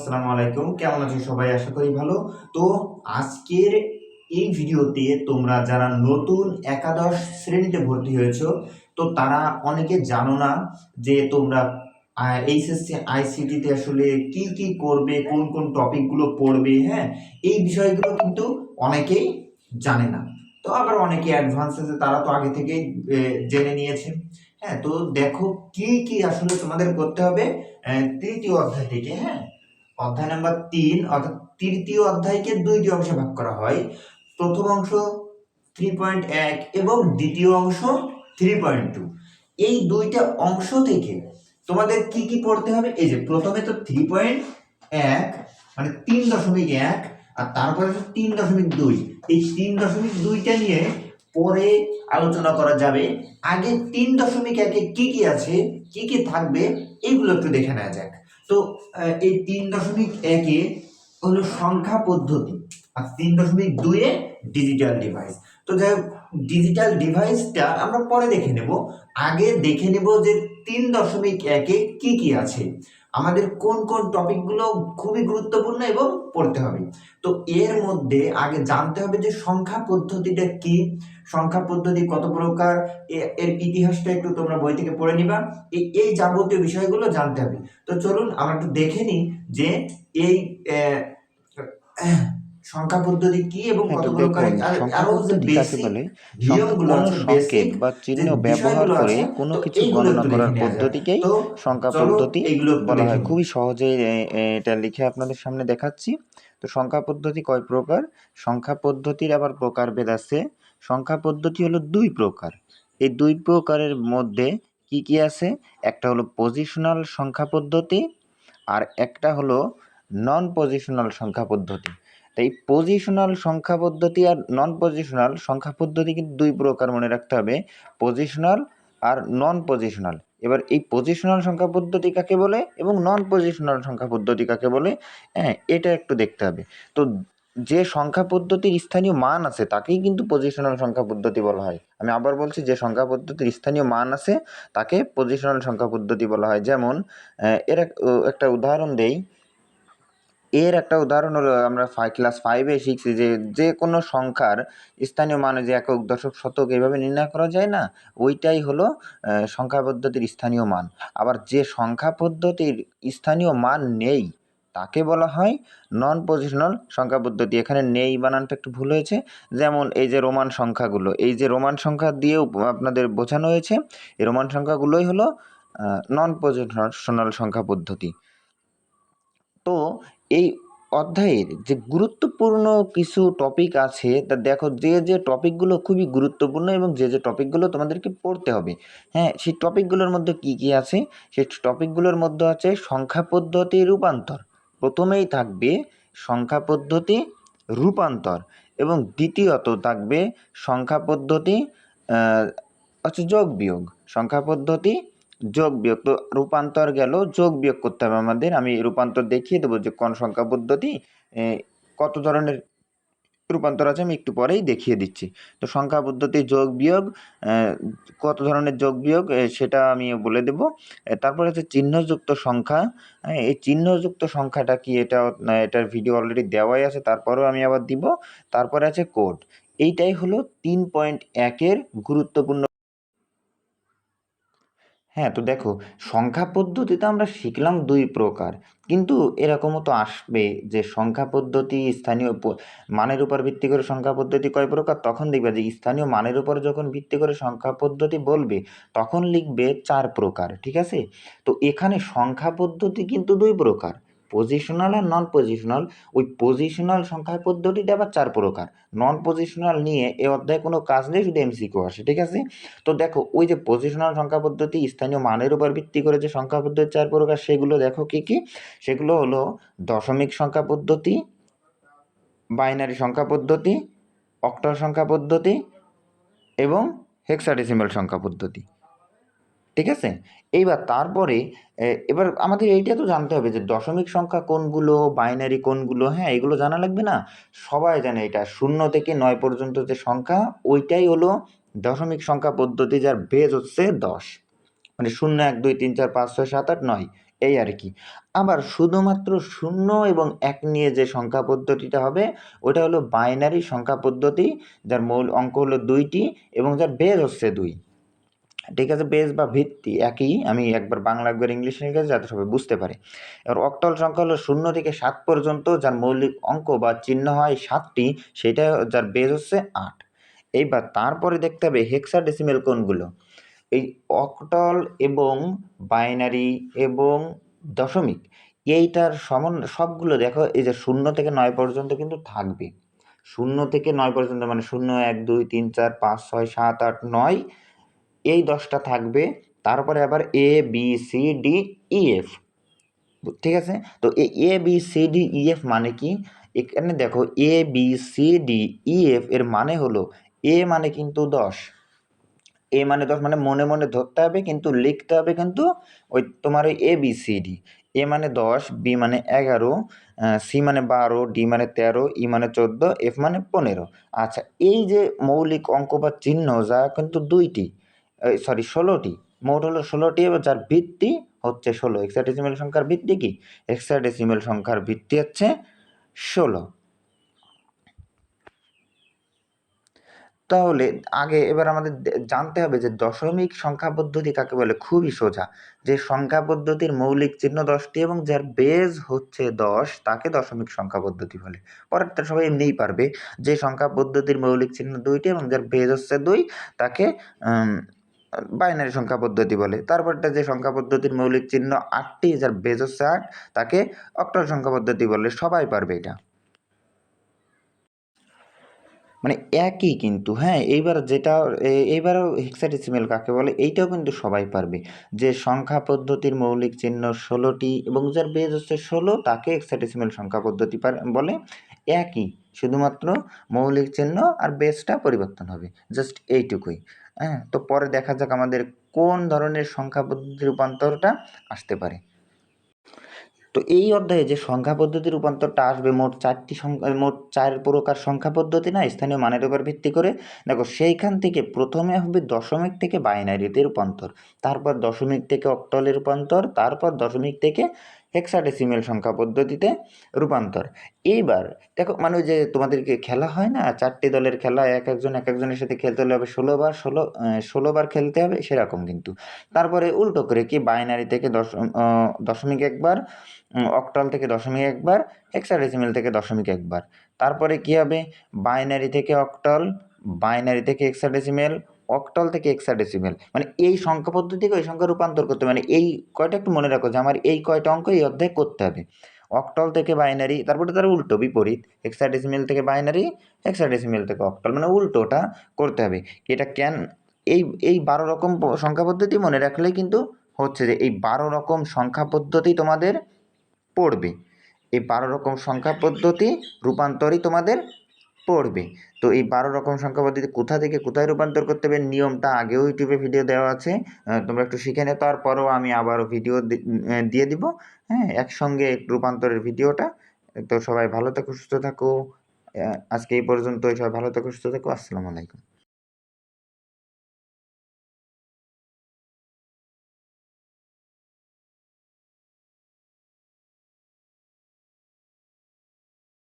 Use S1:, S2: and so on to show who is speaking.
S1: আসসালামু আলাইকুম কেমন আছো সবাই আশা করি ভালো তো আজকের এই ভিডিওতে তোমরা যারা নতুন একাদশ শ্রেণীতে ভর্তি হয়েছ তো তারা অনেকে জানো না যে তোমরা এইচএসসি আইসিটিতে আসলে কি কি করবে কোন কোন টপিকগুলো পড়বে হ্যাঁ এই বিষয়গুলো কিন্তু অনেকেই জানে না তো আবার অনেকে অ্যাডভান্স আছে তারা তো আগে থেকেই জেনে নিয়েছে হ্যাঁ তো দেখো কি কি আসলে তোমাদের করতে হবে তৃতীয় অধ্যায় থেকে হ্যাঁ অধ্যায় নাম্বার তিন অর্থাৎ তৃতীয় অধ্যায়কে দুইটি অংশে ভাগ করা হয় প্রথম অংশ থ্রি পয়েন্ট এক এবং দ্বিতীয় অংশ থ্রি পয়েন্ট টু এই দুইটা অংশ থেকে তোমাদের কি কি পড়তে হবে এই যে প্রথমে তো থ্রি পয়েন্ট এক মানে তিন দশমিক এক আর তারপরে তো তিন দশমিক দুই এই তিন দশমিক দুইটা নিয়ে পরে আলোচনা করা যাবে আগে তিন দশমিক একে কী কী আছে কী কী থাকবে এগুলো একটু দেখে নেওয়া যাক তো এই তিন দশমিক একে হলো সংখ্যা পদ্ধতি আর তিন দশমিক দুয়ে ডিজিটাল ডিভাইস তো যাই হোক ডিজিটাল ডিভাইসটা আমরা পরে দেখে নেব আগে দেখে নেব যে তিন দশমিক একে কী কী আছে আমাদের কোন কোন টপিকগুলো খুবই গুরুত্বপূর্ণ এবং পড়তে হবে তো এর মধ্যে আগে জানতে হবে যে সংখ্যা পদ্ধতিটা কি সংখ্যা পদ্ধতি কত প্রকার এর ইতিহাসটা একটু তোমরা বই থেকে পড়ে নিবা এই যাবতীয় বিষয়গুলো জানতে হবে তো চলুন আমরা একটু দেখে নিই যে এই সংখ্যা পদ্ধতি কি এবং হ্যাঁ, কতগুলো আরো যে বেসিক নিয়মগুলো সংকেত বা চিহ্ন ব্যবহার করে কোনো কিছু গণনা করার পদ্ধতিকে সংখ্যা পদ্ধতি বলা হয় খুবই সহজে এটা লিখে আপনাদের সামনে দেখাচ্ছি তো সংখ্যা পদ্ধতি কয় প্রকার সংখ্যা পদ্ধতির আবার প্রকারভেদ আছে সংখ্যা পদ্ধতি হলো দুই প্রকার এই দুই প্রকারের মধ্যে কি কি আছে একটা হলো পজিশনাল সংখ্যা পদ্ধতি আর একটা হলো নন পজিশনাল সংখ্যা পদ্ধতি এই পজিশনাল সংখ্যা পদ্ধতি আর নন পজিশনাল সংখ্যা পদ্ধতি কিন্তু দুই প্রকার মনে রাখতে হবে পজিশনাল আর নন পজিশনাল এবার এই পজিশনাল সংখ্যা পদ্ধতি কাকে বলে এবং নন পজিশনাল সংখ্যা পদ্ধতি কাকে বলে হ্যাঁ এটা একটু দেখতে হবে তো যে সংখ্যা পদ্ধতির স্থানীয় মান আছে তাকেই কিন্তু পজিশনাল সংখ্যা পদ্ধতি বলা হয় আমি আবার বলছি যে সংখ্যা পদ্ধতির স্থানীয় মান আছে তাকে পজিশনাল সংখ্যা পদ্ধতি বলা হয় যেমন এর একটা উদাহরণ দেই এর একটা উদাহরণ হলো আমরা ক্লাস ফাইভে শিখছি যে যে কোনো সংখ্যার স্থানীয় মানে যে একক দশক শতক এইভাবে নির্ণয় করা যায় না ওইটাই হলো সংখ্যা পদ্ধতির স্থানীয় মান আবার যে সংখ্যা পদ্ধতির স্থানীয় মান নেই তাকে বলা হয় নন পজিশনাল সংখ্যা পদ্ধতি এখানে নেই বানানটা একটু ভুল হয়েছে যেমন এই যে রোমান সংখ্যাগুলো এই যে রোমান সংখ্যা দিয়েও আপনাদের বোঝানো হয়েছে এই রোমান সংখ্যাগুলোই হলো নন পজিশনাল সংখ্যা পদ্ধতি তো এই অধ্যায়ের যে গুরুত্বপূর্ণ কিছু টপিক আছে তা দেখো যে যে টপিকগুলো খুবই গুরুত্বপূর্ণ এবং যে যে টপিকগুলো তোমাদেরকে পড়তে হবে হ্যাঁ সেই টপিকগুলোর মধ্যে কী কী আছে সেই টপিকগুলোর মধ্যে আছে সংখ্যা পদ্ধতি রূপান্তর প্রথমেই থাকবে সংখ্যা পদ্ধতি রূপান্তর এবং দ্বিতীয়ত থাকবে সংখ্যা পদ্ধতি আচ্ছা যোগ বিয়োগ সংখ্যা পদ্ধতি যোগ বিয়োগ তো রূপান্তর গেল যোগ বিয়োগ করতে হবে আমাদের আমি রূপান্তর দেখিয়ে দেবো যে কোন সংখ্যা পদ্ধতি কত ধরনের রূপান্তর আছে আমি একটু পরেই দেখিয়ে দিচ্ছি তো সংখ্যা পদ্ধতি যোগ বিয়োগ কত ধরনের যোগ বিয়োগ সেটা আমি বলে দেব তারপরে হচ্ছে চিহ্নযুক্ত সংখ্যা এই চিহ্নযুক্ত সংখ্যাটা কি এটা এটার ভিডিও অলরেডি দেওয়াই আছে তারপরেও আমি আবার দিব তারপরে আছে কোড এইটাই হলো তিন পয়েন্ট একের গুরুত্বপূর্ণ হ্যাঁ তো দেখো সংখ্যা পদ্ধতিতে আমরা শিখলাম দুই প্রকার কিন্তু এরকমও তো আসবে যে সংখ্যা পদ্ধতি স্থানীয় মানের উপর ভিত্তি করে সংখ্যা পদ্ধতি কয় প্রকার তখন দেখবে যে স্থানীয় মানের উপর যখন ভিত্তি করে সংখ্যা পদ্ধতি বলবে তখন লিখবে চার প্রকার ঠিক আছে তো এখানে সংখ্যা পদ্ধতি কিন্তু দুই প্রকার পজিশনাল আর নন পজিশনাল ওই পজিশনাল সংখ্যায় পদ্ধতিটা আবার চার প্রকার নন পজিশনাল নিয়ে এ অধ্যায়ে কোনো কাজ নেই শুধু এমসিকিউ আসে ঠিক আছে তো দেখো ওই যে পজিশনাল সংখ্যা পদ্ধতি স্থানীয় মানের উপর ভিত্তি করে যে সংখ্যা পদ্ধতি চার প্রকার সেগুলো দেখো কি কি সেগুলো হলো দশমিক সংখ্যা পদ্ধতি বাইনারি সংখ্যা পদ্ধতি অক্টাল সংখ্যা পদ্ধতি এবং হেক্সাডেসিমাল সংখ্যা পদ্ধতি ঠিক আছে এইবার তারপরে এবার আমাদের এইটা তো জানতে হবে যে দশমিক সংখ্যা কোনগুলো বাইনারি কোনগুলো হ্যাঁ এগুলো জানা লাগবে না সবাই জানে এটা শূন্য থেকে নয় পর্যন্ত যে সংখ্যা ওইটাই হলো দশমিক সংখ্যা পদ্ধতি যার বেজ হচ্ছে দশ মানে শূন্য এক দুই তিন চার পাঁচ ছয় সাত আট নয় এই আর কি আবার শুধুমাত্র শূন্য এবং এক নিয়ে যে সংখ্যা পদ্ধতিটা হবে ওটা হলো বাইনারি সংখ্যা পদ্ধতি যার মূল অঙ্ক হলো দুইটি এবং যার বেজ হচ্ছে দুই ঠিক আছে বেস বা ভিত্তি একই আমি একবার বাংলা একবার ইংলিশ নিয়ে গেছি যাতে সবাই বুঝতে পারে এবার অক্টল সংখ্যা হলো শূন্য থেকে সাত পর্যন্ত যার মৌলিক অঙ্ক বা চিহ্ন হয় সাতটি সেটা যার বেস হচ্ছে আট এইবার তারপরে দেখতে হবে হেক্সা ডেসিমেল কোনগুলো এই অক্টল এবং বাইনারি এবং দশমিক এইটার সমন সবগুলো দেখো এই যে শূন্য থেকে নয় পর্যন্ত কিন্তু থাকবে শূন্য থেকে নয় পর্যন্ত মানে শূন্য এক দুই তিন চার পাঁচ ছয় সাত আট নয় এই দশটা থাকবে তারপরে আবার A B C D E F ঠিক আছে তো A B C D E F মানে কি এখানে দেখো A B C D E F এর মানে হলো এ মানে কিন্তু দশ এ মানে দশ মানে মনে মনে ধরতে হবে কিন্তু লিখতে হবে কিন্তু ওই তোমার ওই A B C D A মানে দশ বি মানে এগারো সি মানে বারো ডি মানে তেরো ই e মানে চোদ্দো এফ মানে পনেরো আচ্ছা এই যে মৌলিক অঙ্ক বা চিহ্ন যা কিন্তু দুইটি সরি ষোলোটি মোট হলো ষোলোটি এবং যার ভিত্তি হচ্ছে ষোলো এক্সাডেসিমেল সংখ্যার ভিত্তি কি এক্সাডেসিমেল সংখ্যার ভিত্তি হচ্ছে ষোলো তাহলে আগে এবার আমাদের জানতে হবে যে দশমিক সংখ্যা পদ্ধতি কাকে বলে খুবই সোজা যে সংখ্যা পদ্ধতির মৌলিক চিহ্ন দশটি এবং যার বেজ হচ্ছে দশ তাকে দশমিক সংখ্যা পদ্ধতি বলে পরেরটা সবাই এমনিই পারবে যে সংখ্যা পদ্ধতির মৌলিক চিহ্ন দুইটি এবং যার বেজ হচ্ছে দুই তাকে বাইনারি সংখ্যা পদ্ধতি বলে তারপরটা যে সংখ্যা পদ্ধতির মৌলিক চিহ্ন আটটি যার বেজ চার তাকে অক্টাল সংখ্যা পদ্ধতি বলে সবাই পারবে এটা মানে একই কিন্তু হ্যাঁ এইবার যেটা এইবারও হেক্সাডেসিমেল কাকে বলে এইটাও কিন্তু সবাই পারবে যে সংখ্যা পদ্ধতির মৌলিক চিহ্ন ষোলোটি এবং যার বেজ হচ্ছে ষোলো তাকে হেক্সাডেসিমেল সংখ্যা পদ্ধতি বলে একই শুধুমাত্র মৌলিক চিহ্ন আর বেজটা পরিবর্তন হবে জাস্ট এইটুকুই হ্যাঁ তো পরে দেখা যাক আমাদের কোন ধরনের সংখ্যা পদ্ধতির রূপান্তরটা আসতে পারে তো এই অধ্যায়ে যে সংখ্যা পদ্ধতি রূপান্তরটা আসবে মোট চারটি সংখ্যা মোট চার প্রকার সংখ্যা পদ্ধতি না স্থানীয় মানের উপর ভিত্তি করে দেখো সেইখান থেকে প্রথমে হবে দশমিক থেকে বাইনারিতে রূপান্তর তারপর দশমিক থেকে অক্টলে রূপান্তর তারপর দশমিক থেকে হেক্সাডেসিমেল সংখ্যা পদ্ধতিতে রূপান্তর এইবার দেখো মানে যে তোমাদেরকে খেলা হয় না চারটি দলের খেলা এক একজন এক একজনের সাথে খেলতে হলে হবে ষোলোবার ষোলো ষোলোবার খেলতে হবে সেরকম কিন্তু তারপরে উল্টো করে কি বাইনারি থেকে দশ দশমিক একবার অক্টাল থেকে দশমিক একবার হেক্সাডেসিমেল থেকে দশমিক একবার তারপরে কি হবে বাইনারি থেকে অক্টাল বাইনারি থেকে এক্সাডেসিমেল অক্টাল থেকে এক্সাডেসিমেল মানে এই সংখ্যা পদ্ধতিকে ওই সংখ্যা রূপান্তর করতে মানে এই কয়টা একটু মনে রাখো যে আমার এই কয়টা অঙ্ক এই অধ্যায় করতে হবে অকটল থেকে বাইনারি তারপরে তার উল্টো বিপরীত এক্সাডেসিমেল থেকে বাইনারি এক্সাডেসিমেল থেকে অকটল মানে উল্টোটা করতে হবে এটা কেন এই এই বারো রকম সংখ্যা পদ্ধতি মনে রাখলেই কিন্তু হচ্ছে যে এই বারো রকম সংখ্যা পদ্ধতি তোমাদের পড়বে এই বারো রকম সংখ্যা পদ্ধতি রূপান্তরই তোমাদের পড়বে তো এই বারো রকম সংখ্যা পদ্ধতি কোথা থেকে কোথায় রূপান্তর করতে হবে নিয়মটা আগেও ইউটিউবে ভিডিও দেওয়া আছে তোমরা একটু শিখে নে তারপরেও আমি আবারও ভিডিও দিয়ে দিব হ্যাঁ একসঙ্গে রূপান্তরের ভিডিওটা তো সবাই ভালো থাকো সুস্থ থাকো আজকে এই পর্যন্ত সবাই ভালো থাকো সুস্থ থাকো আসসালামু আলাইকুম